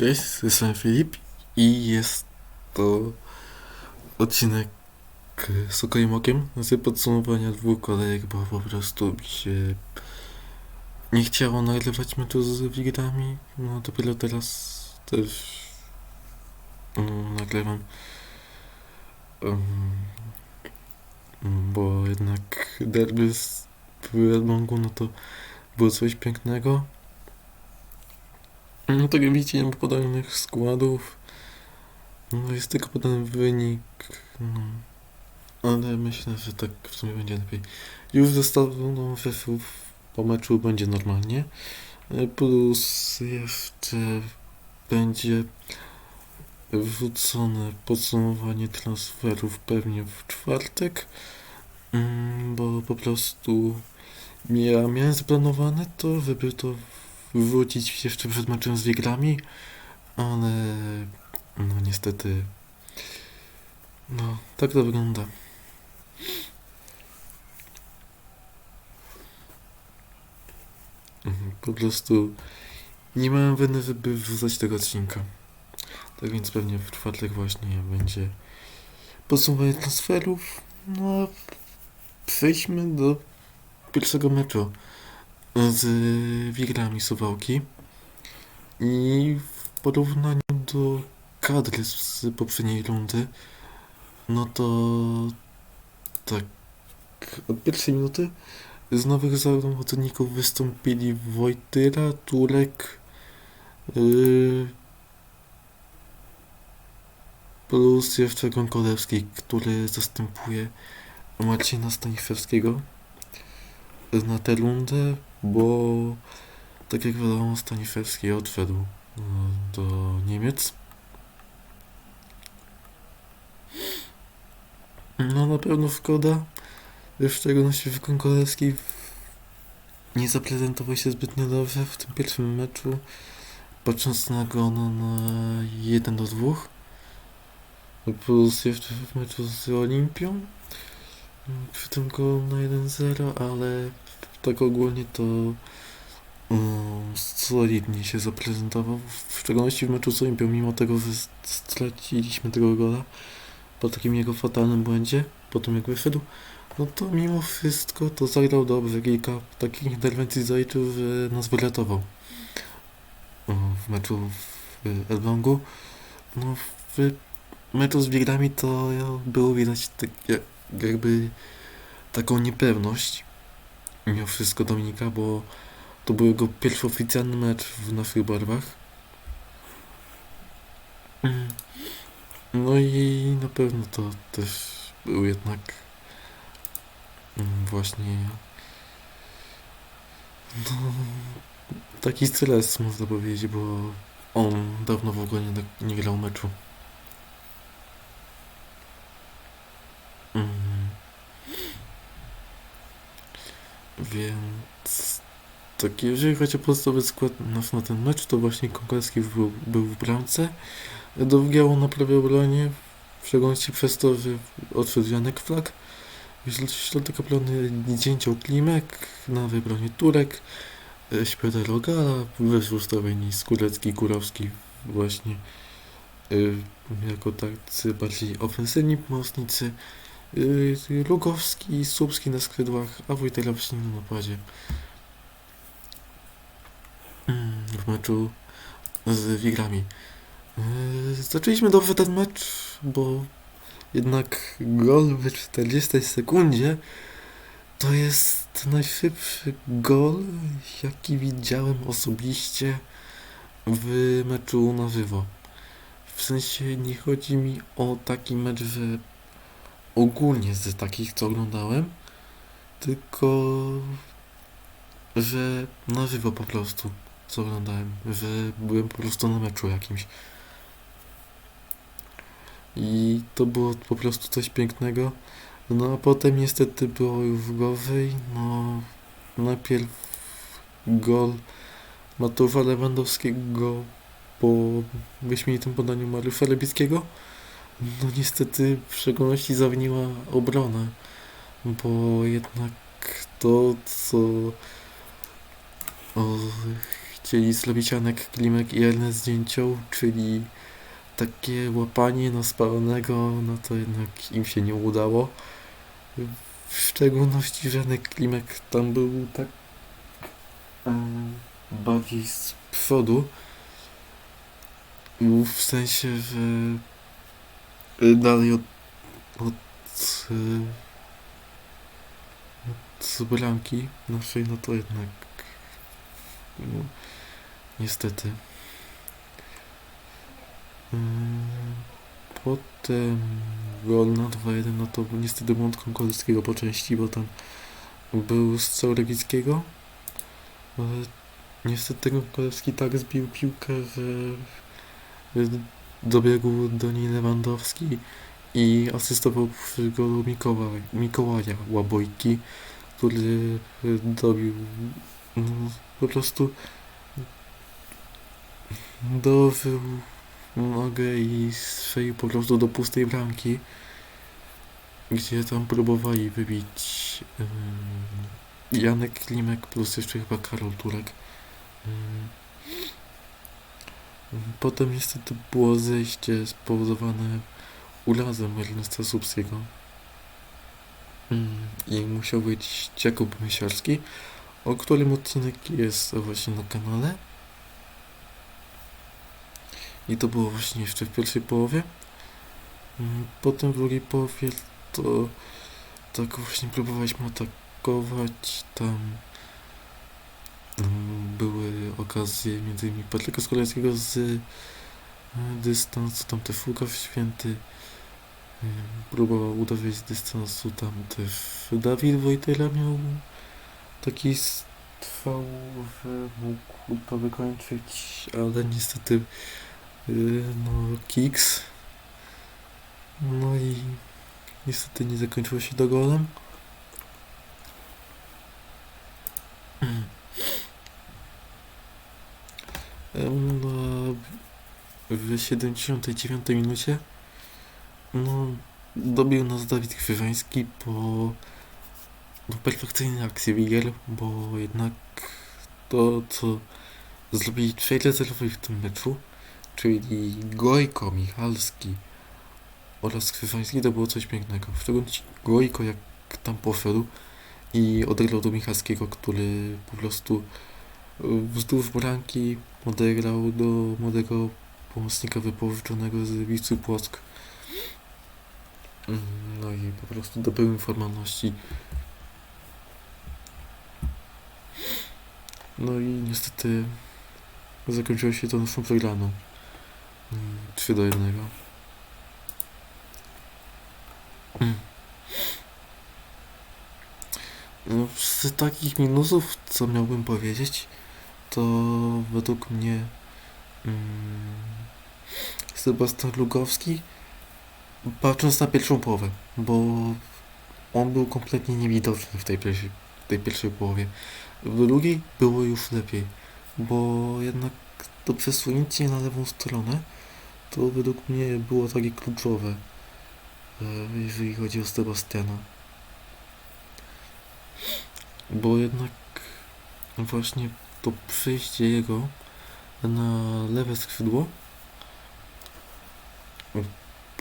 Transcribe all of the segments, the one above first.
Cześć, jestem Filip i jest to odcinek z okojem okiem z podsumowania dwóch kolejek, bo po prostu mi się nie chciało nagrywać meczu z Wigrami, no dopiero teraz też um, nagrywam, um, bo jednak derby z Redmongu, no to było coś pięknego. No tak jak widzicie, nie ma podanych składów. No jest tylko podany wynik. No. Ale myślę, że tak w sumie będzie lepiej. Już zostawiono FF po meczu będzie normalnie. E, Plus jeszcze będzie wrzucone podsumowanie transferów pewnie w czwartek. Mm, Bo po prostu ja miałem zaplanowane to, żeby to wrócić jeszcze przed meczem z Wigrami, ale no niestety no tak to wygląda. Mhm, Po prostu nie miałem weny, żeby wrzucać tego odcinka. Tak więc pewnie w czwartek właśnie będzie podsumowanie transferów. No przejdźmy do pierwszego meczu z Wigrami Suwałki. I w porównaniu do kadry z poprzedniej rundy, no to tak, od pierwszej minuty z nowych zawodników wystąpili Wojtyra, Turek, yy, plus jeszcze Gąkolewski, który zastępuje Marcina Stanisławskiego na tę rundę, bo tak jak wiadomo Stanisławski odszedł e, do Niemiec. No na pewno szkoda, że w szczególności w Konkolewski nie zaprezentował się zbytnio dobrze w tym pierwszym meczu, patrząc na go no, na 1 do 2. Plus jeszcze w meczu z Olimpią, przy tym go na 1-0, ale tak ogólnie to solidnie się zaprezentował, w szczególności w meczu z Olimpią, mimo tego, że straciliśmy tego gola po takim jego fatalnym błędzie, po tym jak wyszedł, no to mimo wszystko to zagrał dobrze, kilka takich interwencji zaliczył, że nas wyratował um, w meczu w Elblągu. No w meczu z Wigrami to było widać tak, jak- jakby taką niepewność mimo wszystko Dominika, bo to był jego pierwszy oficjalny mecz w naszych barwach. Mm. No i na pewno to też był jednak mm, właśnie no, taki stres można powiedzieć, bo on dawno w ogóle nie, nie grał meczu. Mm. Więc tak, jeżeli chodzi o podstawowy skład nasz na ten mecz, to właśnie Konkolski był, był w bramce. Dowgiało na prawej obronie, w szczególności przez to, że odszedł Janek Flak. Środek obrony dzięcioł Klimek, na wybronie Turek, e, Śpioda Rogala, wyżej ustawieni Skórecki, Kurowski właśnie y, jako tacy bardziej ofensywni pomocnicy. Y, Lugowski, Słupski na skrzydłach, a Wojtela właśnie na napadzie. Mm, W meczu z Wigrami. Y, Zaczęliśmy dobrze ten mecz, bo jednak gol w 40 sekundzie to jest najszybszy gol, jaki widziałem osobiście w meczu na żywo. W sensie nie chodzi mi o taki mecz, że ogólnie z takich, co oglądałem, tylko że na żywo po prostu, co oglądałem, że byłem po prostu na meczu jakimś. I to było po prostu coś pięknego. No a potem niestety było już gorzej. No najpierw gol Mateusza Lewandowskiego po wyśmienitym podaniu Mariusza Lebickiego. No niestety w szczególności zawiniła obronę, bo jednak to, co o, chcieli zrobić Janek Klimek i Ernest Zdjęcioł, czyli takie łapanie na spalonego, no to jednak im się nie udało. W szczególności, że Janek Klimek tam był tak em, bardziej z przodu, w sensie, że dalej od, od, y, od bramki naszej, no to jednak no, niestety. Ym, Potem gol na 2-1, no to niestety błąd Konkolskiego po części, bo tam był strzał Lewickiego. Ale niestety Konkolewski tak zbił piłkę, że dobiegł do niej Lewandowski i asystował przy golu Mikołaj, Mikołaja Łabojki, który dobił no, po prostu dobył nogę i strzelił po prostu do pustej bramki, gdzie tam próbowali wybić Janek Klimek plus jeszcze chyba Karol Turek. Potem niestety było zejście spowodowane urazem Ernesta Subskiego Ym, i musiał być Jakub Mysiarski, o którym odcinek jest właśnie na kanale. I to było właśnie jeszcze w pierwszej połowie. Mm, Potem w drugiej połowie to tak właśnie próbowaliśmy atakować. Tam między innymi Patryka Skoleckiego z e, dystansu, tam też Łukasz Święty ym, próbował udawać z dystansu, tam też Dawid Wojtera miał taki strzał, że mógł to wykończyć, ale niestety Yy, no, Kiks. No i niestety nie zakończyło się do golem. W 79 minucie no, dobił nas Dawid Krzyżański po no, perfekcyjnej akcji Wigier, bo jednak to, co zrobili 4-0 w tym meczu, czyli Gojko Michalski oraz Krzyżański, to było coś pięknego. W szczególności Gojko jak tam poszedł i odegrał do Michalskiego, który po prostu wzdłuż bramki odegrał do młodego pomocnika wypożyczonego z Wisły Płock. Mm, No i po prostu dobyłem formalności. No i niestety zakończyło się to naszą przegraną. 3 do 1. No, z takich minusów, co miałbym powiedzieć, to według mnie mm, Sebastian Lugowski, patrząc na pierwszą połowę, bo on był kompletnie niewidoczny w tej pierwszej, tej pierwszej połowie. W drugiej było już lepiej, bo jednak to przesunięcie na lewą stronę to według mnie było takie kluczowe, e, jeżeli chodzi o Sebastiana. Bo jednak właśnie to przejście jego na lewe skrzydło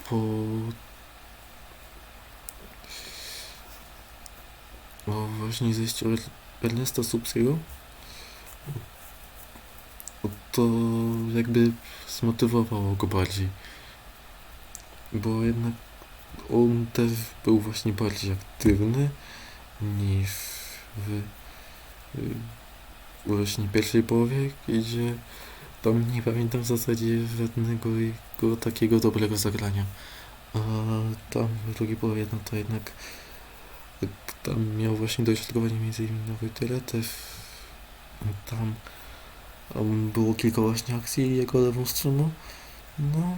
po o właśnie zejściu Er- Ernesta Subskiego to jakby zmotywowało go bardziej. Bo jednak on też był właśnie bardziej aktywny niż w y, właśnie pierwszej połowie, gdzie tam nie pamiętam w zasadzie żadnego jego takiego dobrego zagrania. A tam w drugiej połowie, no to jednak tam miał właśnie dośrodkowanie między innymi na Wojtyle, też tam um, było kilka właśnie akcji jego lewą stroną. No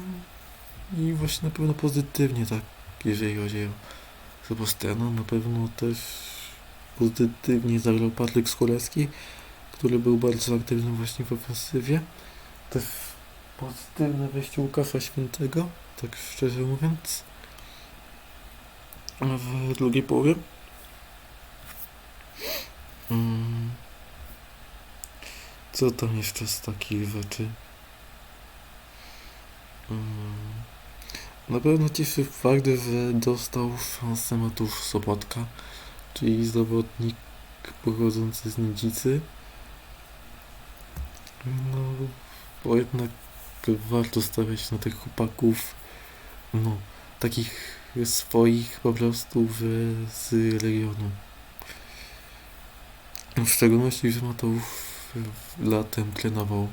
i właśnie na pewno pozytywnie tak, jeżeli chodzi o Sebastiana, na pewno też pozytywnie zagrał Patryk Skolecki, który był bardzo aktywny właśnie w ofensywie. Też pozytywne wejście Łukasza Świętego, tak szczerze mówiąc. W drugiej połowie mm, Co tam jeszcze z takich rzeczy? Mm. Na pewno cieszy fakt, że dostał szansę Matusz Sobotka, czyli zawodnik pochodzący z Nidzicy. No, bo jednak warto stawiać na tych chłopaków, no, takich swoich po prostu w, z regionu. W szczególności, że Mateusz latem trenował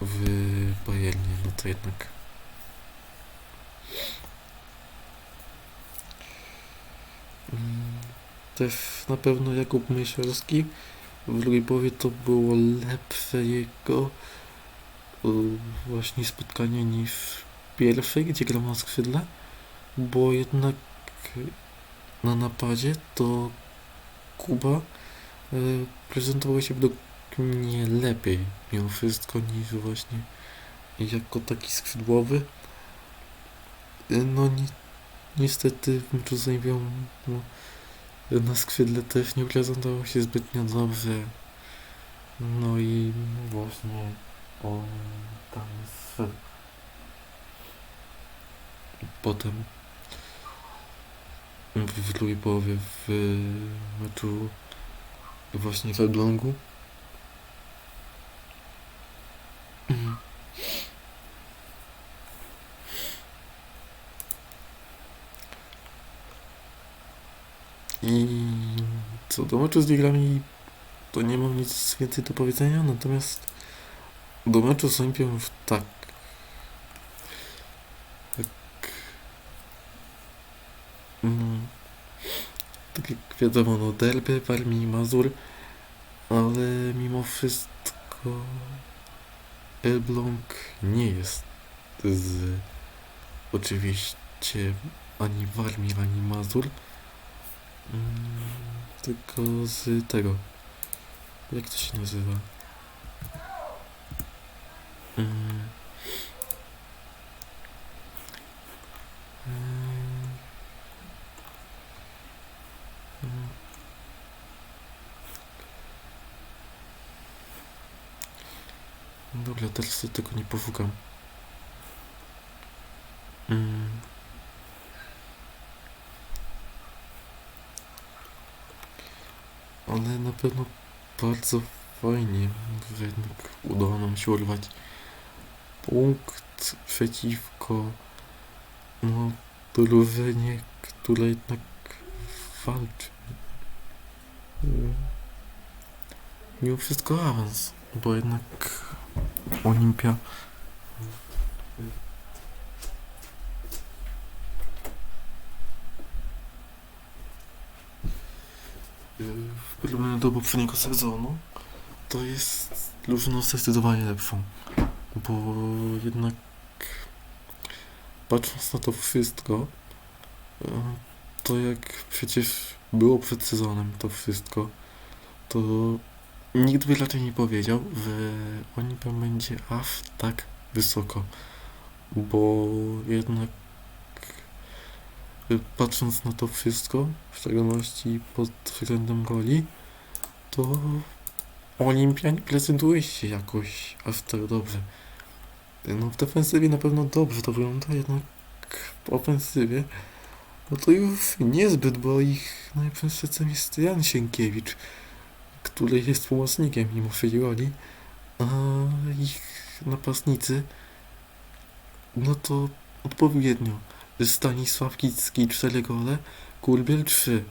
w Bayernie, no to jednak Mm, też na pewno Jakub Mysiorski w drugiej połowie to było lepsze jego y, właśnie spotkanie niż w pierwszej, gdzie grał na skrzydle, bo jednak na napadzie to Kuba y, prezentował się według mnie lepiej mimo wszystko niż właśnie jako taki skrzydłowy. Y, No ni niestety w meczu z Zańwią no, na skrzydle też nie prezentował się zbytnio dobrze. No i właśnie on tam z... Potem w drugiej połowie w meczu właśnie w Elblągu Mhm. I co do meczu z Ligrami, to nie mam nic więcej do powiedzenia, natomiast do meczu z Olimpią tak. Tak. Mm, tak jak wiadomo, no derby, Warmii i Mazur, ale mimo wszystko Elbląg nie jest z oczywiście ani Warmii, ani Mazur. Tylko z tego. Jak to się nazywa? Dobra, teraz tego nie poszukam. Mm. Ale na pewno bardzo fajnie, że jednak udało nam się urwać punkt przeciwko no, drużynie, która jednak walczy. Mimo wszystko awans, bo jednak Olimpia porównaniu do poprzedniego sezonu. To jest drużyną zdecydowanie lepszą, bo jednak patrząc na to wszystko, e, to jak przecież było przed sezonem to wszystko, to nikt by raczej nie powiedział, że Olimpia będzie aż tak wysoko, bo jednak patrząc na to wszystko, w szczególności pod względem roli, to Olimpia nie prezentuje się jakoś aż tak dobrze. No w defensywie na pewno dobrze to wygląda, jednak w ofensywie no to już niezbyt, bo ich sercem jest Jan Sienkiewicz, który jest pomocnikiem mimo swojej roli, a ich napastnicy no to odpowiednio Stanisław Kicki 4 gole, Kurbiel 3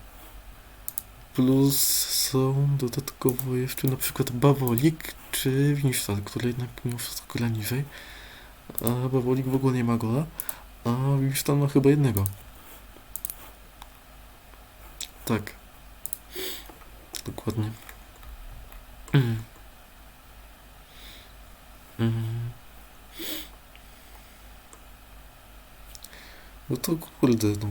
plus są dodatkowo jeszcze na przykład Bawolik czy Winsztal, który jednak mimo wszystko gra niżej. A Bawolik w ogóle nie ma gola a Winsztal ma chyba jednego. Tak. Dokładnie. Mm. Mm. No to kurde, no.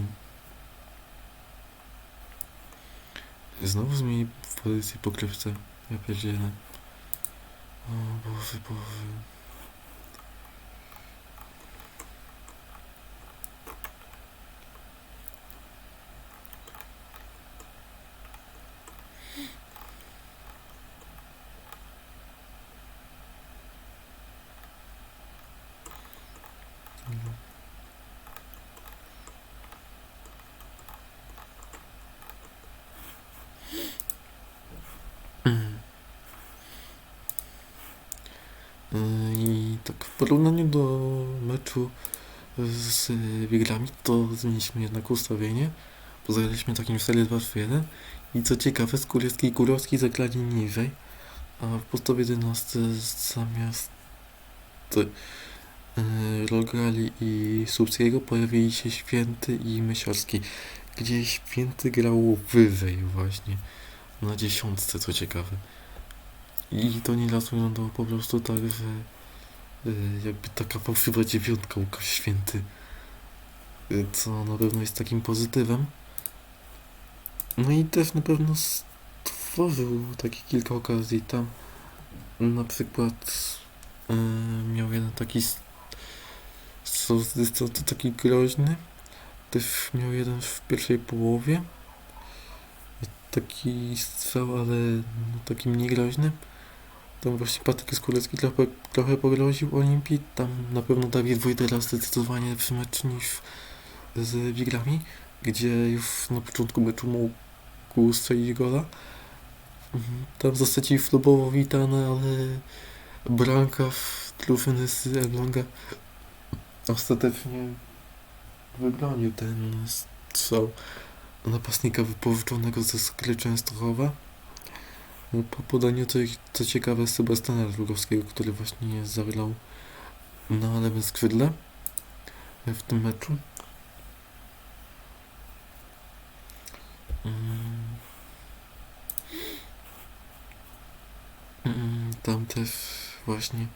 Znowu zmieni pozycję po krywce. Ja pierdzielę. O Boże, I tak w porównaniu do meczu z Wigrami, to zmieniliśmy jednak ustawienie. Zagraliśmy takim w serii 2 1 i co ciekawe, Skórecki i Kurowski zagrali niżej, a w podstawie 11 zamiast y, Rogali i Słupskiego pojawili się Święty i Mysiorski, gdzie Święty grał wyżej właśnie, na dziesiątce, co ciekawe. I to nieraz wyglądało po prostu tak, że y, jakby taka fałszywa dziewiątka Łukasz Święty, y, co na pewno jest takim pozytywem. No i też na pewno stworzył takie kilka okazji tam. Na przykład y, miał jeden taki z dystansu taki groźny. Też miał jeden w pierwszej połowie. Taki strzał, ale no, taki mniej groźny. Tam właśnie Patryk Skórecki trochę, trochę pogroził Olimpii. Tam na pewno Dawid Wojtera zdecydowanie lepszy mecz niż z Wigrami, gdzie już na początku meczu mógł strzelić gola. Mhm, Tam w zasadzie flobowo witane, ale bramka w drużyny z Elbląga ostatecznie wybronił ten strzał napastnika wypożyczonego ze Skry Częstochowa. Po podaniu, co, co ciekawe, Sebastiana Rugowskiego, który właśnie zagrał na lewym skrzydle w tym meczu. Mm. Mm, Tam też właśnie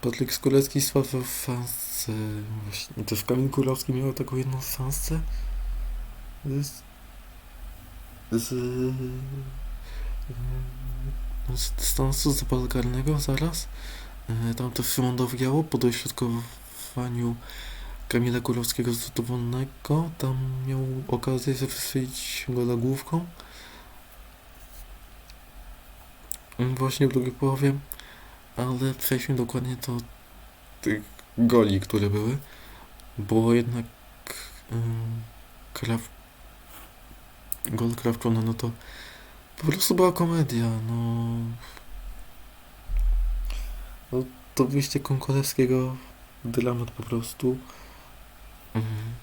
Patryk Skolecki sławę w szansę. Właśnie też Kamil Kurowski miał taką jedną szansę. Z, z, z dystansu z polu karnego zaraz. E, Tam też Szymon Dowgiało po dośrodkowaniu Kamila Kurowskiego z rzutu wolnego. Tam miał okazję, żeby strzelić gola główką. Mm, Właśnie w drugiej połowie, ale przejdźmy dokładnie do tych goli, które były, bo jednak ym, Kraw... gol Krawczona, no to po prostu była komedia, no. no to wyjście Konkolewskiego dramat po prostu. Mhm.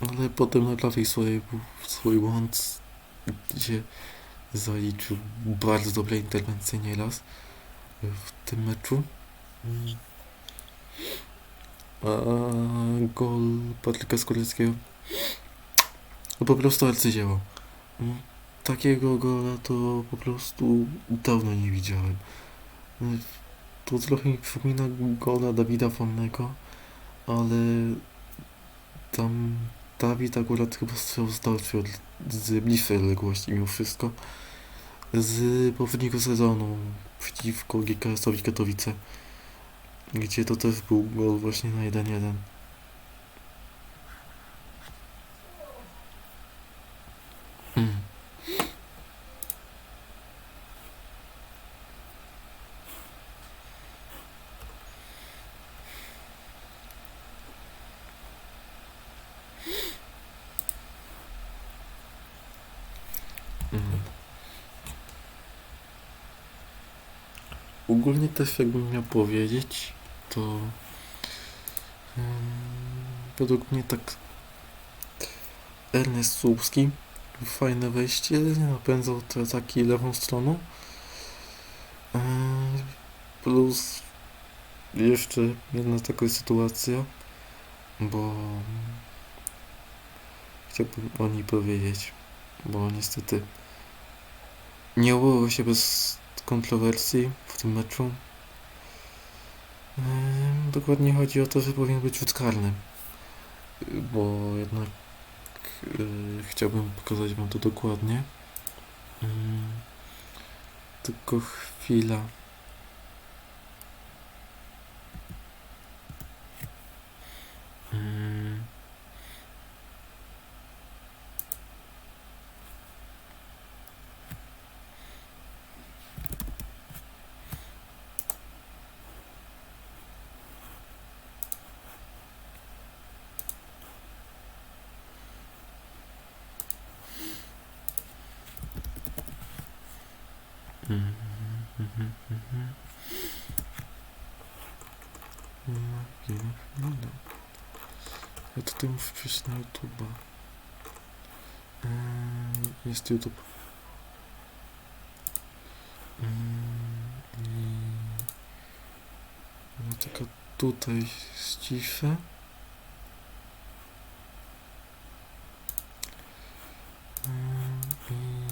Ale potem naprawił swoje, swój błąd, gdzie zaliczył bardzo dobre interwencje nieraz w tym meczu. A gol Patryka Skóreckiego to po prostu arcydzieło. Mm, Takiego gola to po prostu dawno nie widziałem. Mm, To trochę mi przypomina gola Dawida Wolnego, ale tam Dawid akurat chyba strzał z dalszej, od, z bliższej odległości mimo wszystko. Z poprzedniego sezonu przeciwko GKS-owi Katowice, gdzie to też był gol właśnie na 1-1. Mm. Mm. Też jakbym miał powiedzieć, to mm, według mnie tak Ernest Słupski fajne wejście, napędzał te ataki lewą stroną. Plus jeszcze jedna taka sytuacja, bo chciałbym o niej powiedzieć, bo niestety nie obyło się bez kontrowersji w tym meczu. Dokładnie chodzi o to, że powinien być rzut karny, bo jednak Yy, chciałbym pokazać wam to dokładnie. Tylko chwila. Mhm, mhm, mhm. Nie, nie, nie, nie. Ja tutaj muszę przejść na YouTube'a. Eee, Jest YouTube. Mm, I... No tylko tutaj ściszę. Mm, i-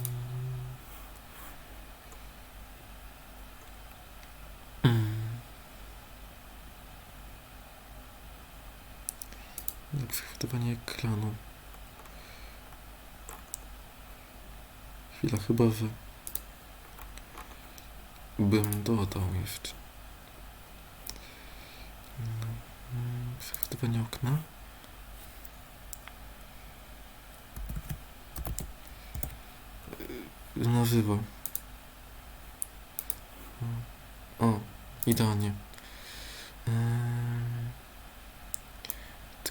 Mm. Na przechwytywanie ekranu. Chwila, chyba że bym dodał jeszcze. Przechwytywanie okna. Na żywo. O, idealnie.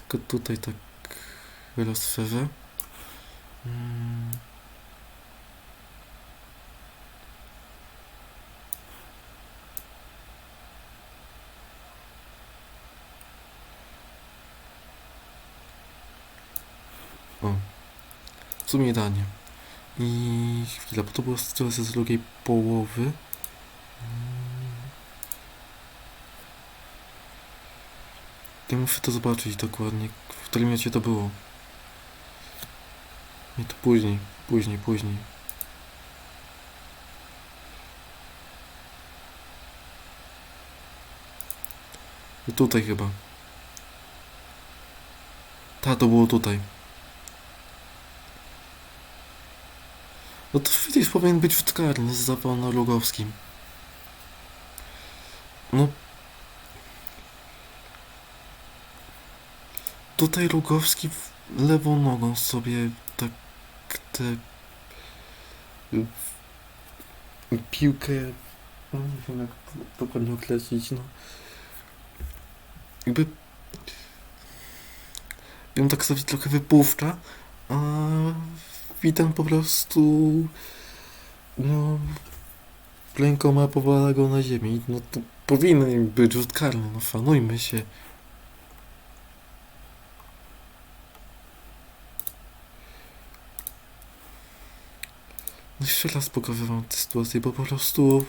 Tylko tutaj tak rozszerzę. Mm. O, w sumie idealnie. I chwila, bo to sytuacja z drugiej połowy. Mm. Ja muszę to zobaczyć dokładnie, w którym miocie to było. Nie, to później, później, później. I tutaj chyba. Ta, to było tutaj. No to widzisz, powinien być rzut karny z Zawoną Lugowskim. No. Tutaj Lugowski lewą nogą sobie tak tę piłkę no nie wiem jak to dokładnie określić, no. Jakby ją tak sobie trochę wypuszcza, a Witan po prostu no rękoma powala go na ziemi. No to powinien być rzut karny, no fanujmy się. No jeszcze raz pokażę wam tę sytuację, bo po prostu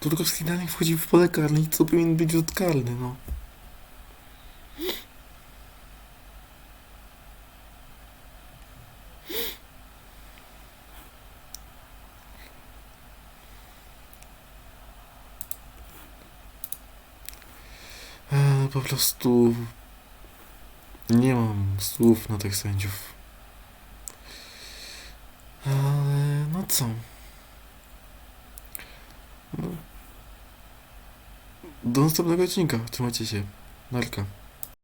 Turkowski na nie wchodzi w pole karne i co powinien być rzut karny, no. E, po prostu nie mam słów na tych sędziów. Ale no co? No. Do następnego odcinka. Trzymajcie się. Narka.